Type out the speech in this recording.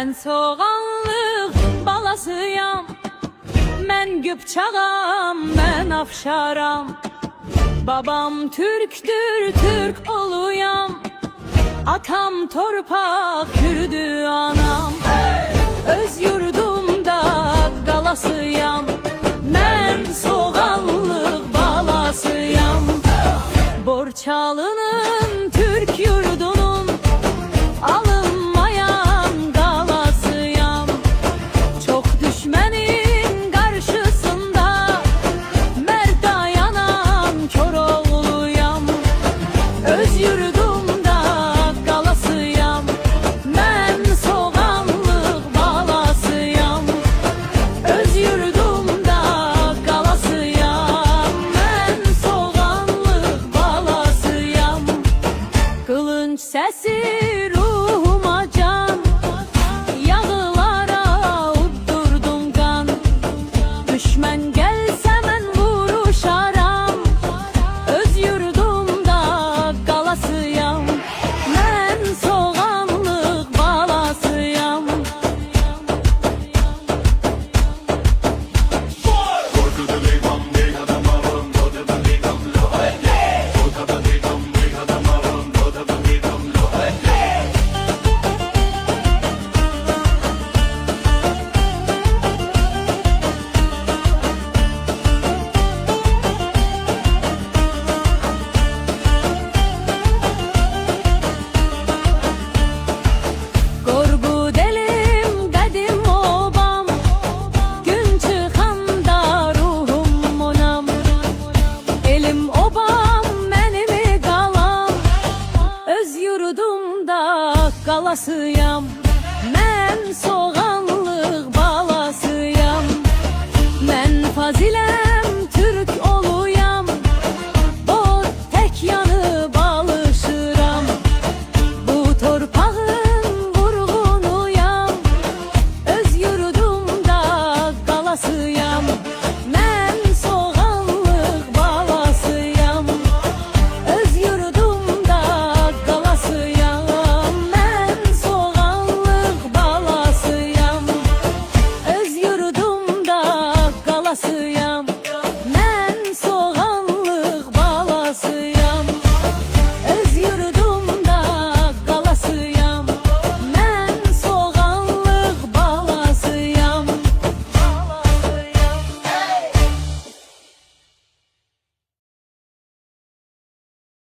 Ben soğanlı balasıyam. Mən Gübçağam, mən Afşaram. Babam Türkdür, Türk oluyam. Atam torpaq kürdür Sesim da qalasıyam Mən soğanlıq balasıyam. Mən fazilə